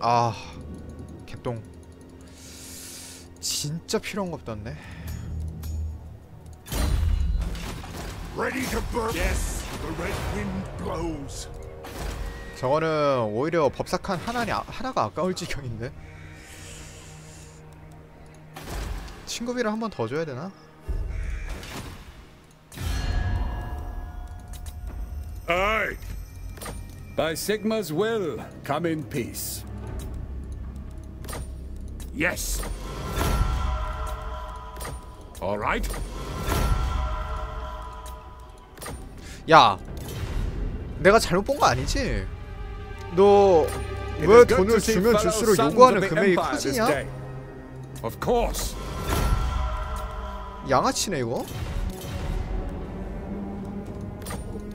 아 개똥 진짜 필요한 거 없던데 Ready to burn. Yes, the red wind blows. 저거는 오히려 법사칸 하나니 아- 하나가 아까울 지경인데 친구비를 한 번 더 줘야 되나? By Sigma's will, come in peace. Yes. All right. 야 내가 잘못 본 거 아니지? 너 왜 돈을 주면 줄수록 요구하는 금액이 커지냐? Of course. 양아치네 이거?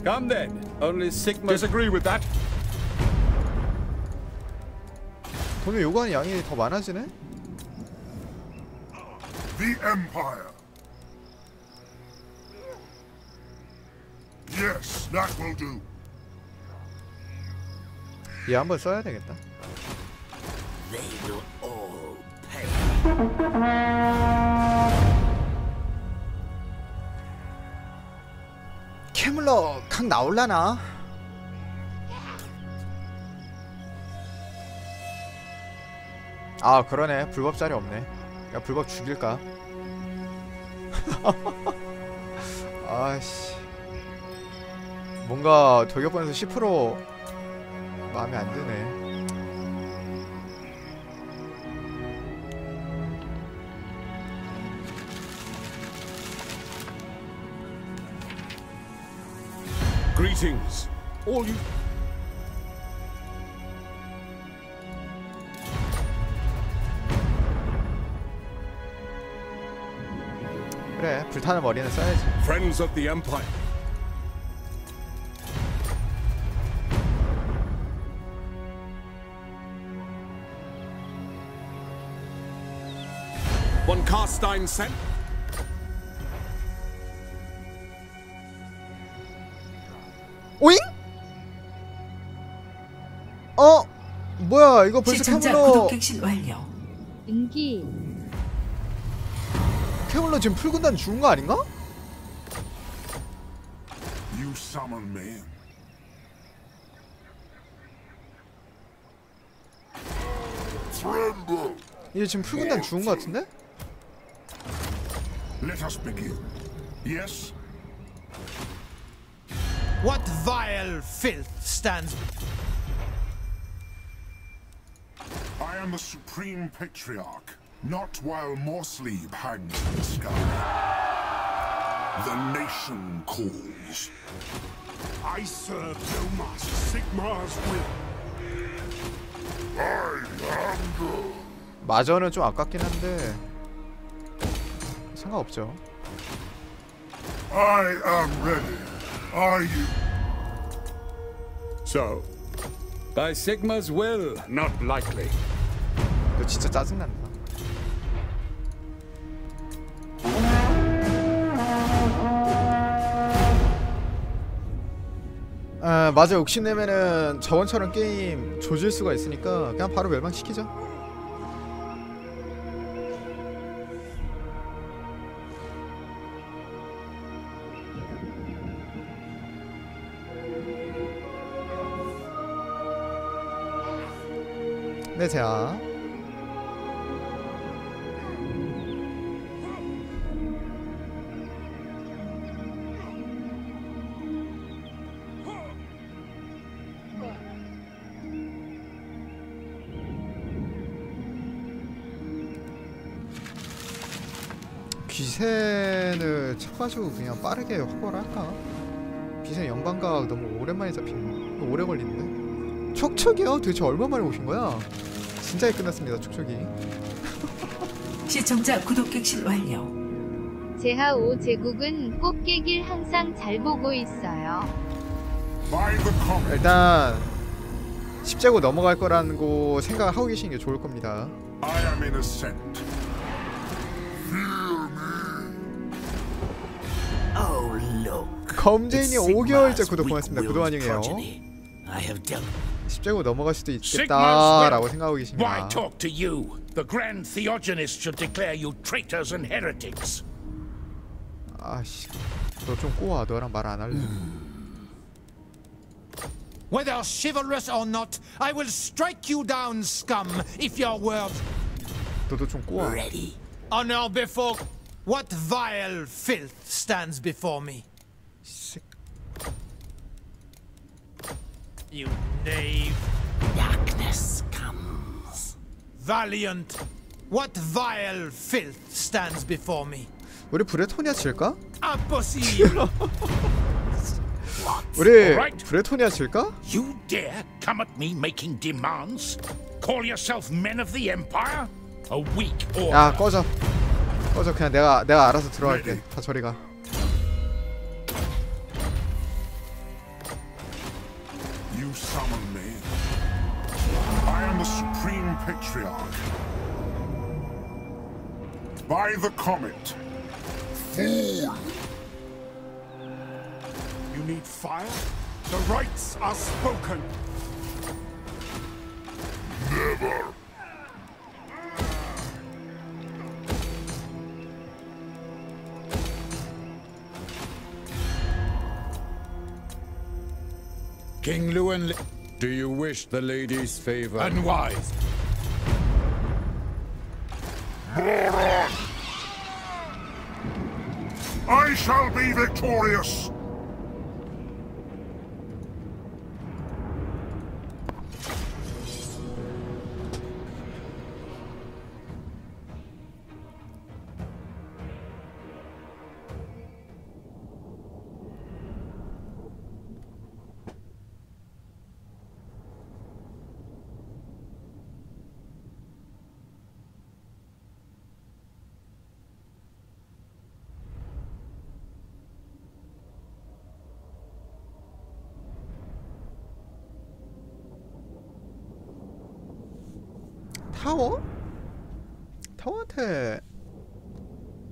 Come then. Only Sigma's Disagree with that. 돈을 요구하는 양이 더 많아지네? The Empire. Yes, that will do. 얘 한번 써야 되겠다 They will all pay. 캐물러 각 나올라나? 아 그러네 불법 자리 없네 야 불법 죽일까? 아씨 뭔가 돌격번에서 10% 마음에 안 드네 Greetings. All you. 그래 불타는 머리는 써야지 Friends of the Empire. One Carstein sent. 이거 벌써 시청자 캐물러 구독 객실 완료. 인기 캐물러 지금 풀군단 죽은 거 아닌가? You summon me. Tremble. 이제 지금 풀군단 죽은 거 같은데? Let us begin. Yes, What vile filth stands I am the Supreme Patriarch, not while more sleep hangs in the sky. The nation calls. I serve no master. Sigmar's will. I am the... 마저는 좀 아깝긴 한데 상관없죠 I am ready. Are you? So, By Sigma's will. not likely. 너 진짜 짜증난다. 아 맞아 욕심내면은 저번처럼 게임 조질 수가 있으니까 그냥 바로 멸망시키죠. 네 제가 귀센을 쳐가지고 그냥 빠르게 확보를 할까? 귀센 연방각 너무 오랜만에 잡히는 거 오래 걸리는데? 촉촉이요? 도대체 얼마 만에 오신 거야? 진작에 끝났습니다 촉촉이 시청자 구독 객실 완료. 제하 5 제국은 꽃게길 항상 잘 보고 있어요. 일단 10제고 넘어갈 거라는 거 생각을 하고 계시는 게 좋을 겁니다 I am innocent. 검제인이 It's 5개월째 Sigmar's 구독 고맙습니다 구독 dealt. 십자고 넘어갈 수도 있겠다라고. 생각하고 계십니다. talk to you? The Grand Theogenist should declare you traitors and heretics. 아씨, 너 좀 꼬아. 너랑 말 안 할래. Whether chivalrous or not, I will strike you down, scum, if your word. 너도 좀 꼬아. Ready. Honor before. What vile filth stands before me? You knave. Darkness comes. Valiant. What vile filth stands before me? 우리 브레토니아 칠까? 우리. 브레토니아 칠까? You dare come at me making demands? Call yourself men of the Empire? A weak order. 야 꺼져. 꺼져. 그냥 내가 내가 알아서 들어갈게. 다 저리 가. Summon me. I am the Supreme Patriarch. By the comet. Fool! You need fire? The rights are spoken. Never! King Luan, Li- do you wish the lady's favor? Unwise. I shall be victorious!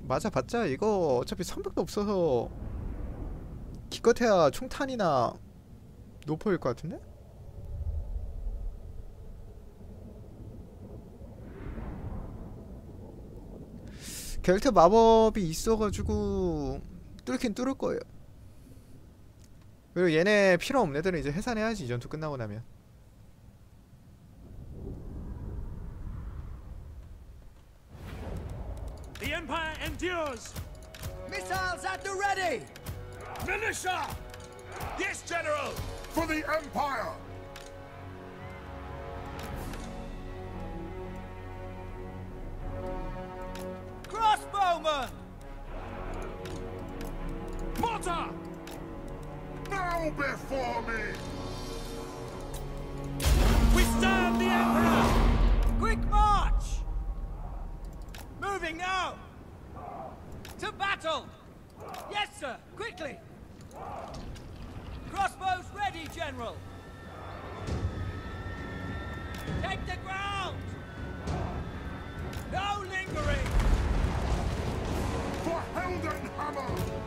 맞아봤자 이거 어차피 선벽도 없어서 기껏해야 총탄이나 노포일 것 같은데? 겔트 마법이 있어가지고 뚫긴 뚫을 거예요. 그리고 얘네 필요 없는 애들은 이제 해산해야지 이 전투 끝나고 나면. Endures. Missiles at the ready! Militia! Yes, General! For the Empire! Crossbowman! Mortar! Bow before me! We stand the Emperor! Quick march! Moving now! To battle! Yes, sir! Quickly! Crossbows ready, General! Take the ground! No lingering! For Heldenhammer!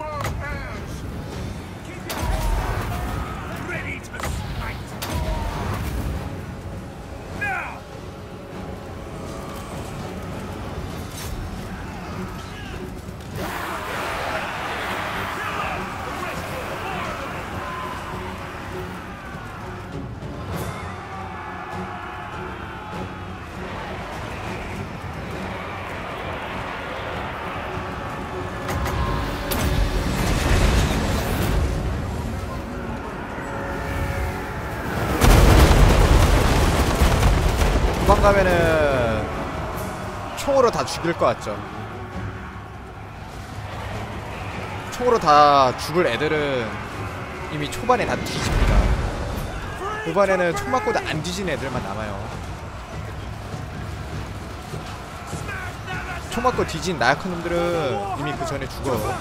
Are Sigmar's 가면은 총으로 다 죽일 것 같죠? 총으로 다 죽을 애들은 이미 초반에 다 뒤집니다. 후반에는 총 맞고도 안 뒤진 애들만 남아요. 총 맞고 뒤진 나약한 놈들은 이미 그 전에 죽어요.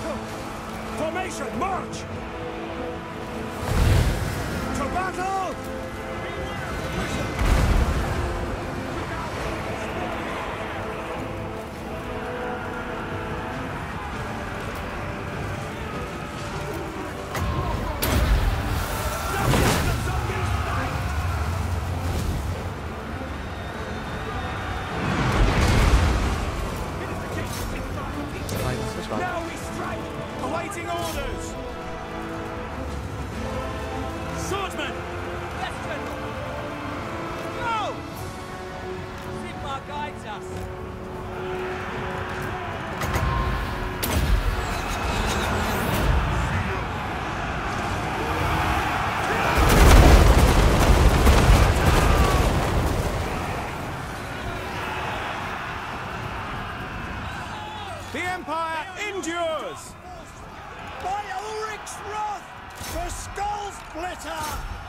The Empire endures! By Ulrich's wrath! The Skull Splitter!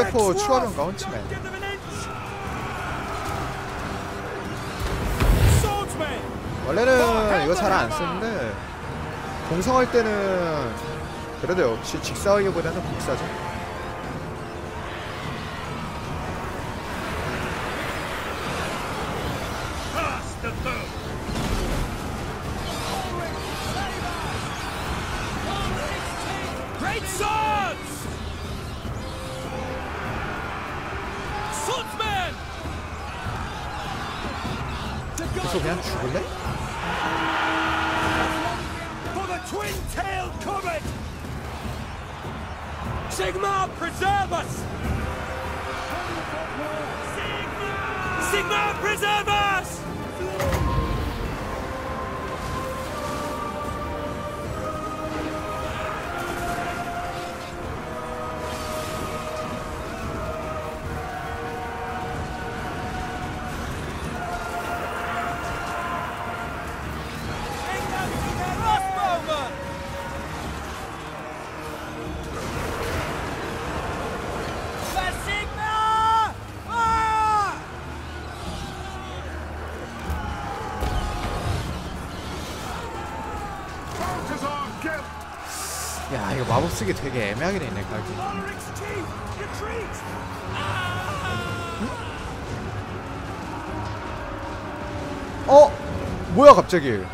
SF 추가병가 헌치맨. 원래는 이거 잘 안 쓰는데 공성할 때는 그래도 역시 직사하기보다는 복사죠. This will dance, will? For the twin-tailed comet! Sigma, preserve us! Sigma! Preserve us! 되게 애매하게 돼 있네 각이. Ulrich's chief! Retreat! 어? 뭐야 갑자기?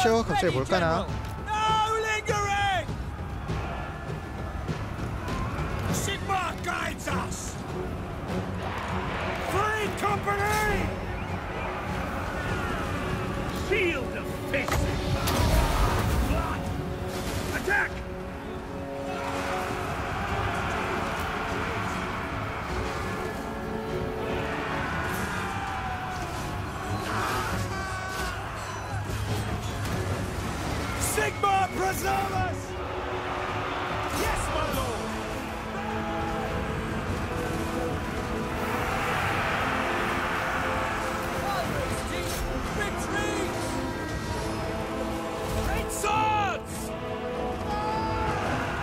알았쇼 갑자기 뭘 까나?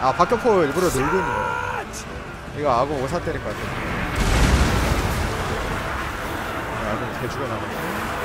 아 박격포 일부러 늘고 있는 거야. 이거 아군 오사 때릴 것 같아. 아, 아군 개 죽어나가. Standing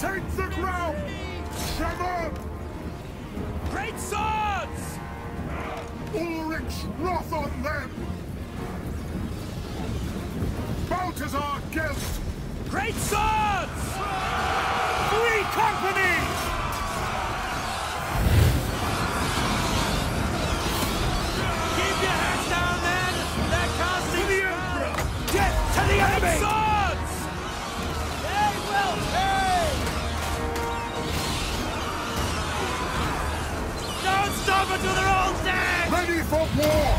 Take the ground! Trevor! Great swords! Ulrich's wrath on them! Balthazar Gelt! Great swords! Free company! Stop until they're all dead! Ready for war!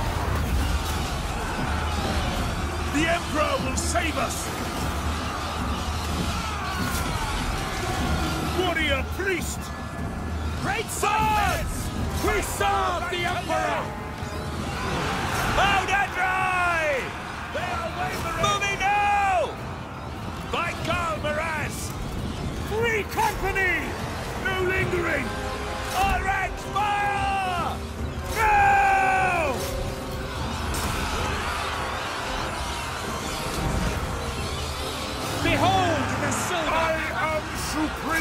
The Emperor will save us! Warrior priest! Great swords! We serve the Emperor! Out and dry! They are wavering! Moving now! By Karl Maraz! Free company! No lingering!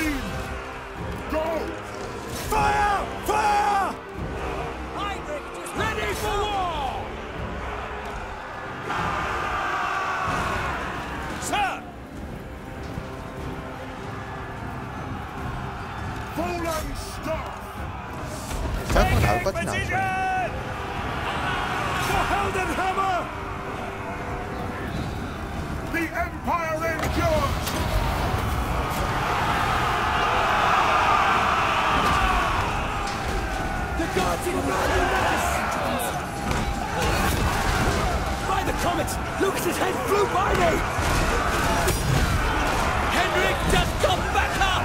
Reigns! comet! Lucas's head flew by me! Henrik, just come back up!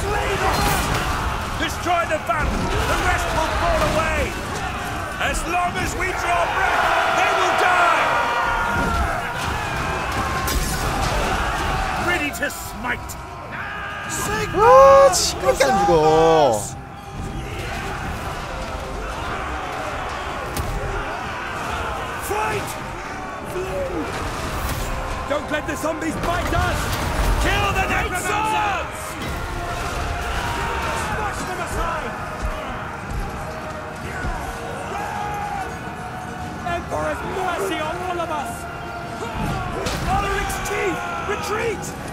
Slay them! Destroy the battle! The rest will fall away! As long as we draw breath, they will die! Ready to smite! 아 시끄럽게 안 죽어. The zombies bite us! Kill the necromancers! Smash them aside! Emperor's mercy on all of us! Ulrich's chief! Retreat!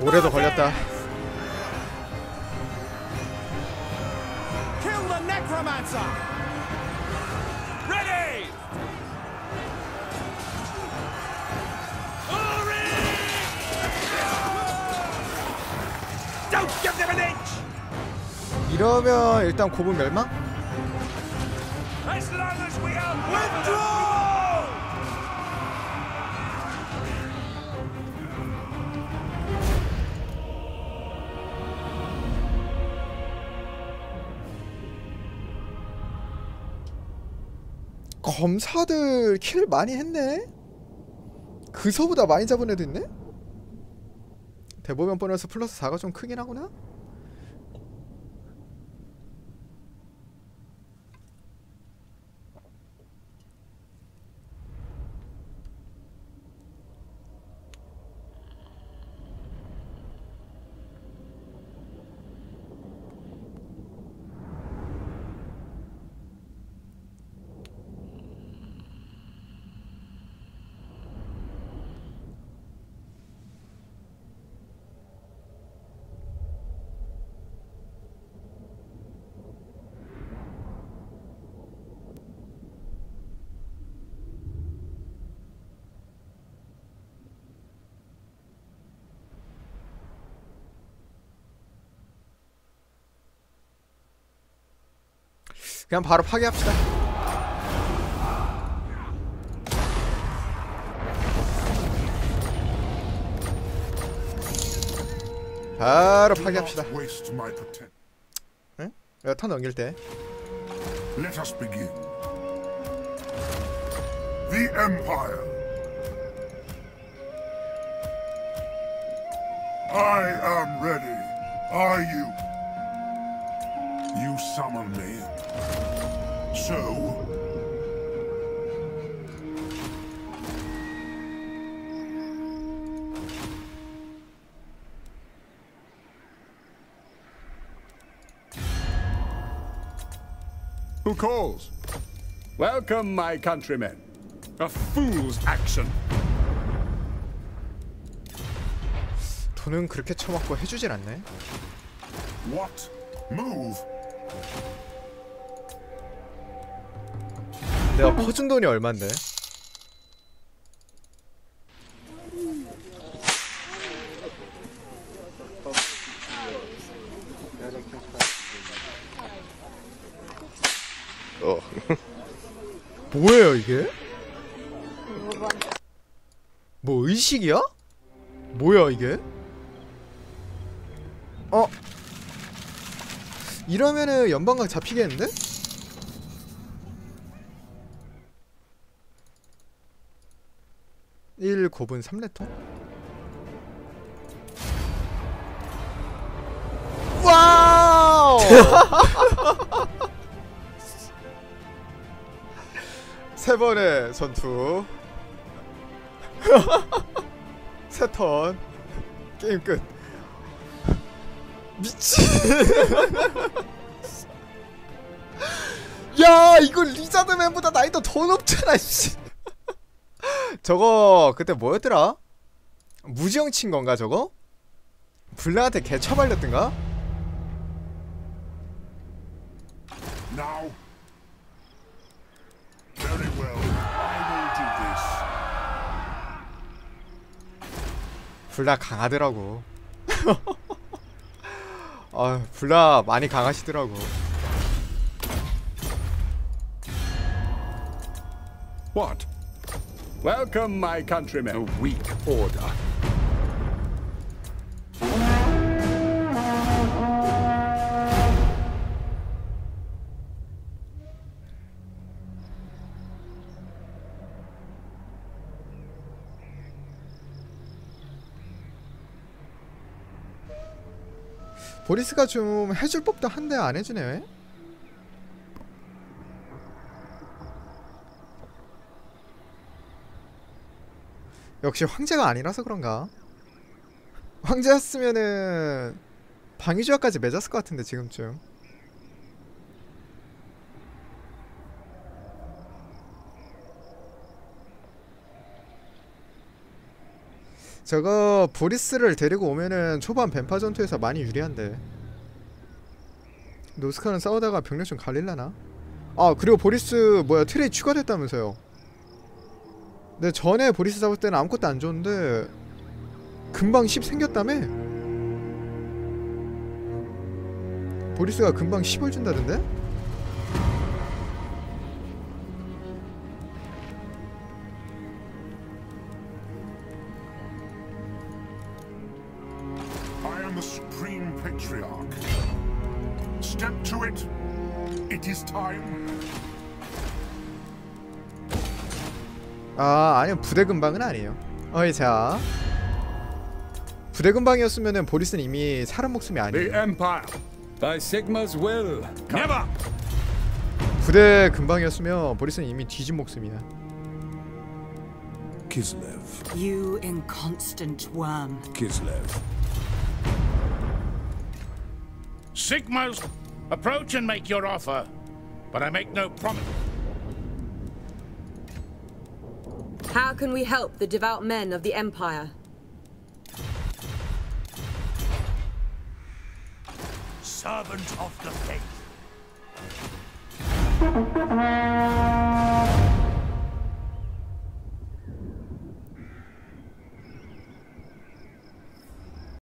올해도 걸렸다. 이러면 일단 고분 멸망? 검사들 킬 많이 했네? 그서보다 많이 잡은 애도 있네? 대보면 보너스 플러스 4가 좀 크긴 하구나? 그냥 바로 파괴합시다. 바로 파괴합시다. potential. 내가 턴 넘길 때. Let us begin. The Empire. I am ready. Are you? You summon me. So, Who calls? Welcome, my countrymen. A fool's action. 돈은 그렇게 쳐먹고 해주질 않네. what? Move. 내가 퍼준 돈이 얼만데? 어. 뭐예요 이게? 뭐 의식이야? 뭐야 이게? 이러면은 연방각 잡히겠는데? 일 고분 3레터? 와우! 세 번의 전투 세턴 게임 끝 미친. 야 이거 리자드맨보다 나이도 더 높잖아 씨. 저거 그때 뭐였더라? 무지영 친 건가 저거? 블라한테 개 처발렸던가. 블라 강하더라고 아 블라 많이 강하시더라고 What? Welcome, my countrymen. A weak order. 보리스가 좀 해줄 법도 한데 안 해주네 역시 황제가 아니라서 그런가? 황제였으면은 방위조약까지 맺었을 것 같은데 지금쯤 저거 보리스를 데리고 오면은 초반 뱀파 전투에서 많이 유리한데 노스카는 싸우다가 병력 좀 갈릴라나? 아 그리고 보리스 뭐야 트레이 추가됐다면서요 근데 전에 보리스 잡을 때는 아무것도 안 줬는데 금방 10 생겼다며? 보리스가 금방 10을 준다던데? Step to it. It is time. 아 아니요 부대 근방은 아니에요 어이 자 부대 근방이었으면은 보리스는 이미 사람 목숨이 The 아니에요 Empire. By Sigma's will. Never. 부대 근방이었으면 보리스는 이미 뒤진 목숨이야 Kislev. You inconstant worm. Kislev. Sigma's. Approach and make your offer. But I make no promise. How can we help the devout men of the Empire? Servant of the faith.